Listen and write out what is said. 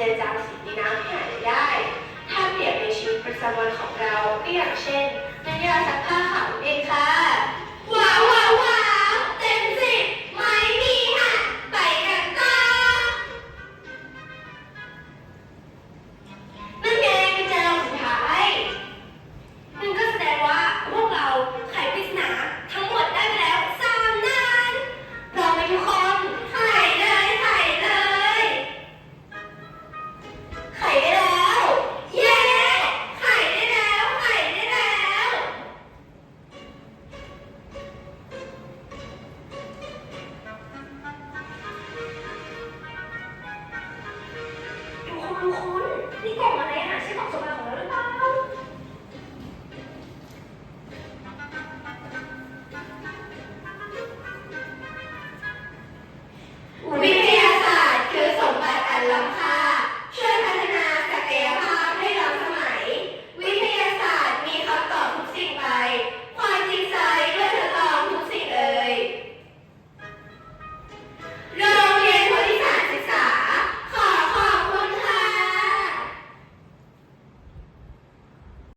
เจือจางสีในน้ำให้หายได้ ถ้าเปรียบในชีวิตประจำวันของเราก็อย่างเช่นน้ำยาซักผ้าขาวเองค่ะว้าวว้าวว้าวเต็มสิบไม่มีค่ะไปกันต่อนั่นไงเป็นเจอเราสุดท้ายนั่นก็แสดงว่าพวกเราไขปริศนาทั้งหมดได้ไปแล้วสามด้านพร้อมไหมทุกคน